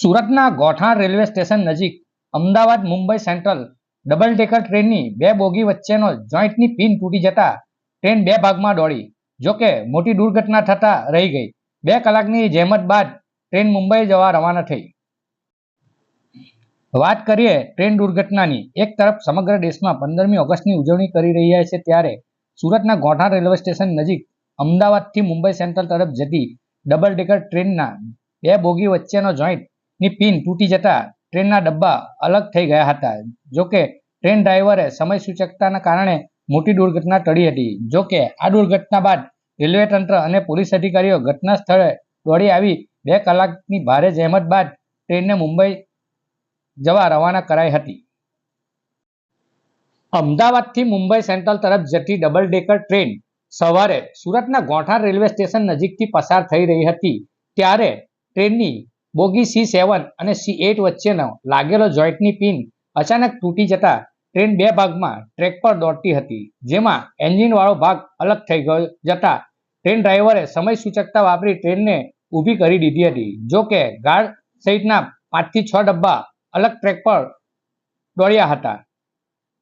સુરતના Gothan railway station નજીક Ahmedabad Mumbai central double decker ટ્રેનની બે બોગી વચ્ચેનો જોઈન્ટની પિન તૂટી જતા ટ્રેન બે ભાગમાં દોડી. જોકે મોટી દુર્ઘટના થતા રહી ગઈ. બે કલાકની જહેમત બાદ ટ્રેન મુંબઈ જવા રવાના થઈ. વાત કરીએ ટ્રેન દુર્ઘટનાની. એક તરફ સમગ્ર દેશમાં પંદરમી ઓગસ્ટની ઉજવણી કરી રહ્યા છે ત્યારે સુરતના ગોઠાણ રેલવે સ્ટેશન નજીક અમદાવાદથી મુંબઈ સેન્ટ્રલ તરફ જતી ડબલ ડેકર ટ્રેનના બે બોગી વચ્ચેનો જોઈન્ટની પિન તૂટી જતા ટ્રેનના ડબ્બા અલગ થઈ ગયા હતા. જોકે ટ્રેન ડ્રાઈવરે સમય સૂચકતાના કારણે મોટી દુર્ઘટના ટળી હતી. જોકે આ દુર્ઘટના બાદ રેલવે તંત્ર અને પોલીસ અધિકારીઓ ઘટના સ્થળે દોડી આવી બે કલાકની ભારે જહેમત બાદ ટ્રેનને મુંબઈ જવા રવાના કરાઈ હતી. અમદાવાદથી મુંબઈ સેન્ટ્રલ તરફ જતી ડબલ ડેકર ટ્રેન સવારે સુરતના ગોઠાણ રેલવે સ્ટેશન નજીકથી પસાર થઈ રહી હતી. ત્યારે ટ્રેનની બોગી સી સેવન અને સી એટ વચ્ચેનો લાગેલો જોઈન્ટની પિન અચાનક તૂટી જતા ટ્રેન બે ભાગમાં ટ્રેક પર દોડતી હતી, જેમાં એન્જિનવાળો ભાગ અલગ થઈ ગયો જતા ટ્રેન ડ્રાઈવરે સમય સૂચકતા વાપરી ટ્રેનને ઊભી કરી દીધી હતી. જો કે ગાર્ડ સહિતના પાંચથી છ ડબ્બા અલગ ટ્રેક પર દોડ્યા હતા.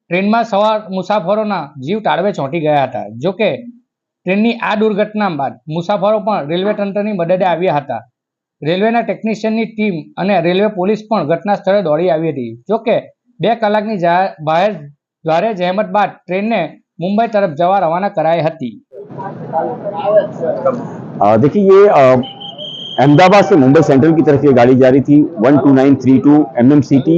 ટ્રેનમાં સવાર મુસાફરોના જીવ તાળવે ચોંટી ગયા હતા. જો કે ટ્રેનની આ દુર્ઘટના બાદ મુસાફરો પણ રેલવે તંત્રની મદદે આવ્યા હતા. રેલવેના ટેકનિશિયનની ટીમ અને રેલવે પોલીસ પણ ઘટના સ્થળે દોડી આવી હતી જો કે બે કલાકની જા- બહાર ભારે જહેમત બાદ ટ્રેનને મુંબઈ તરફ જવા રવાના કરાઈ હતી आ, देखिए ये अ, अहमदाबाद से मुंबई सेंट्रल की तरफ ये गाड़ी जा रही थी one two nine three two M M C T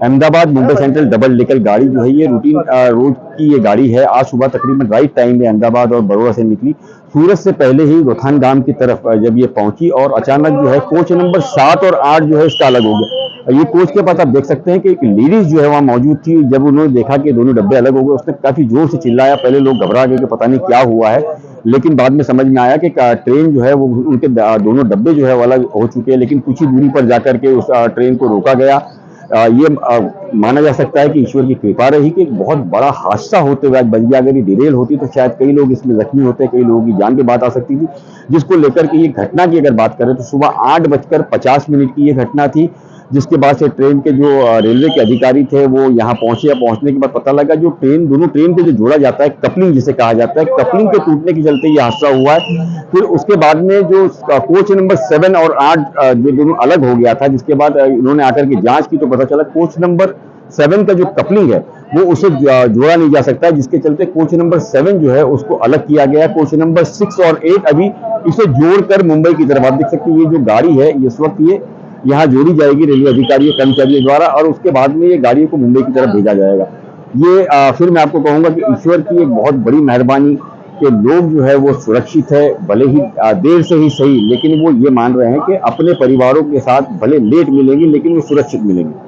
Ahmedabad Mumbai central double decker गाड़ी जो है ये रूटीन रोड की ये गाड़ी है। आज सुबह तकरीबन राइट टाइम में अहमदाबाद और बड़ौदा से निकली। सूरत से पहले ही रोथान गाँव की तरफ़ जब ये पहुँची और अचानक जो है कोच नंबर सात और आठ जो है इसका अलग हो गया। ये कोच के पास आप देख सकते हैं कि एक लेडीज़ जो है वहाँ मौजूद थी। जब उन्होंने देखा कि दोनों डब्बे अलग हो गए उसने काफ़ी ज़ोर से चिल्लाया। पहले लोग घबरा गए कि पता नहीं क्या हुआ है। लेकिन बाद में समझ में आया कि ट्रेन जो है वो उनके दोनों डब्बे जो है वो अलग हो चुके हैं। लेकिन कुछ ही दूरी पर जाकर के उस ट्रेन को रोका गया। ये माना जा सकता है कि ईश्वर की कृपा रही कि एक बहुत बड़ा हादसा होते हुए आज बच अगर ये डिरेल होती तो शायद कई लोग इसमें जख्मी होते, कई लोगों की जान भी बात आ सकती थी, जिसको लेकर के ये घटना की अगर बात करें तो सुबह आठ बजकर पचास मिनट की ये घटना थी। जिसके बाद से ट्रेन के जो रेलवे के अधिकारी थे, वो यहाँ पहुँचे। या पहुँचने के बाद पता लगा जो ट्रेन, दोनों ट्रेन को जो जोड़ा जाता है, कपलिंग जिसे कहा जाता है, कपलिंग के टूटने के चलते ये हादसा हुआ है। फिर उसके बाद में जो कोच नंबर सेवन और आठ जो दोनों अलग हो गया था, जिसके बाद इन्होंने आकर के जाँच की तो पता चला कोच नंबर सेवन का जो कपलिंग है, वो उसे जोड़ा नहीं जा सकता है जिसके चलते कोच नंबर सेवन जो है, उसको अलग किया गया है। कोच नंबर सिक्स और एट अभी इसे जोड़कर मुंबई की तरफ़ आप देख सकते हैं, ये जो गाड़ी है, इस वक्त ये यहाँ जोड़ी जाएगी रेलवे अधिकारियों कर्मचारियों द्वारा और उसके बाद में ये गाड़ियों को मुंबई की तरफ़ भेजा जाएगा। ये आ, फिर मैं आपको कहूँगा कि ईश्वर की एक बहुत बड़ी मेहरबानी कि लोग जो है वो सुरक्षित है भले ही आ, देर से ही सही लेकिन वो ये मान रहे हैं कि अपने परिवारों के साथ भले लेट मिलेंगी लेकिन वो सुरक्षित मिलेंगे।